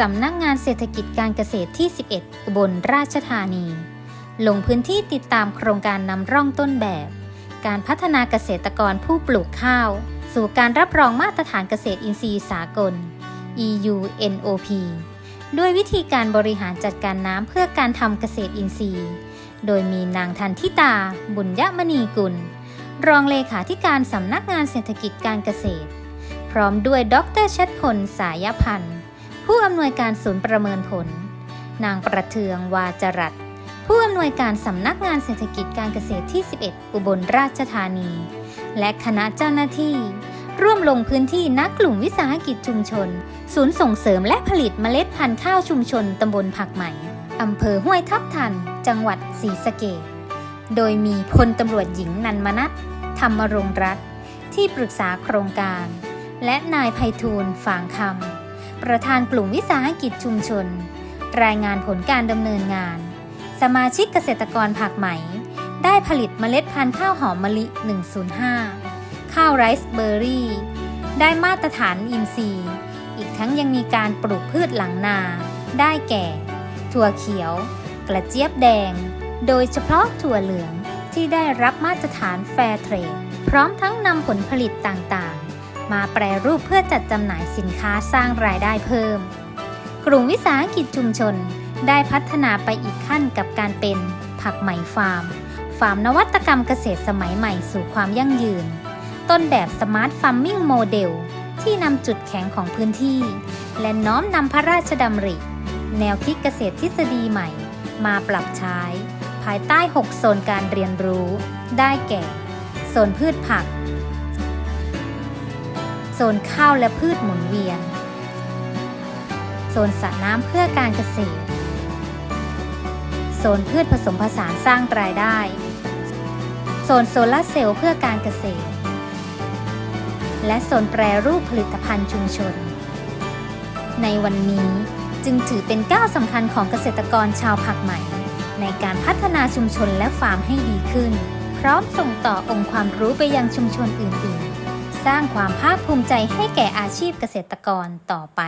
สำนักงานเศรษฐกิจการเกษตรที่ 11 อุบลราชธานี ลงพื้นที่ติดตามโครงการนำร่องต้นแบบ การพัฒนาเกษตรกรผู้ปลูกข้าว สู่การรับรองมาตรฐานเกษตรอินทรีย์สากล EU NOP ด้วยวิธีการบริหารจัดการน้ำเพื่อการทำเกษตรอินทรีย์ โดยมีนางทันทิตา บุญยมณีกุล รองเลขาธิการสำนักงานเศรษฐกิจการเกษตร พร้อมด้วยดรชัดพล สายพันธ์ ผู้อำนวยการศูนย์ประเมินผล นางประเทืองวาจรัตผู้อำนวยการสำนักงานเศรษฐกิจการเกษตรที่ 11 อุบลราชธานี และคณะเจ้าหน้าที่ ร่วมลงพื้นที่นักกลุ่มวิสาหกิจชุมชน ศูนย์ส่งเสริมและผลิตเมล็ดพันธุ์ข้าวชุมชนตำบลผักใหม่อำเภอห้วยทับทัน จังหวัดศรีสะเกษโดยมีพลตำรวจหญิงนันมนัทธรรมรงรัตที่ปรึกษาโครงการ และนายไพฑูรย์ฝางคำ ประธานกลุ่มวิสาหกิจชุมชน รายงานผลการดำเนินงาน สมาชิกเกษตรกรผักไหม ได้ผลิตเมล็ดพันธุ์ข้าวหอมมะลิ 105 ข้าวไรซ์เบอร์รี่ ได้มาตรฐานอินทรีย์ อีกทั้งยังมีการปลูกพืชหลังนา ได้แก่ ถั่วเขียว กระเจี๊ยบแดง โดยเฉพาะถั่วเหลืองที่ได้รับมาตรฐานแฟร์เทรดพร้อมทั้งนำผลผลิตต่างๆ มาแปรรูปเพื่อจัดจำหน่ายสินค้าสร้างรายได้เพิ่ม กลุ่มวิสาหกิจชุมชนได้พัฒนาไปอีกขั้นกับการเป็นผักไหมฟาร์ม ฟาร์มนวัตกรรมเกษตรสมัยใหม่สู่ความยั่งยืน ต้นแบบสมาร์ทฟาร์มมิ่งโมเดลที่นำจุดแข็งของพื้นที่ และน้อมนำพระราชดำริ แนวคิดเกษตรทฤษฎีใหม่ มาปรับใช้ ภายใต้ 6 โซนการเรียนรู้ ได้แก่ โซนพืชผัก โซนข้าวและพืชหมุนเวียน โซนสระน้ำเพื่อการเกษตร โซนพืชผสมผสานสร้างรายได้ โซนโซลาร์เซลล์เพื่อการเกษตร และโซนแปรรูปผลิตภัณฑ์ชุมชน ในวันนี้จึงถือเป็นก้าวสำคัญของเกษตรกรชาวผักใหม่ ในการพัฒนาชุมชนและฟาร์มให้ดีขึ้น พร้อมส่งต่อองค์ความรู้ไปยังชุมชนอื่นๆ สร้างความภาคภูมิใจให้แก่อาชีพเกษตรกรต่อไป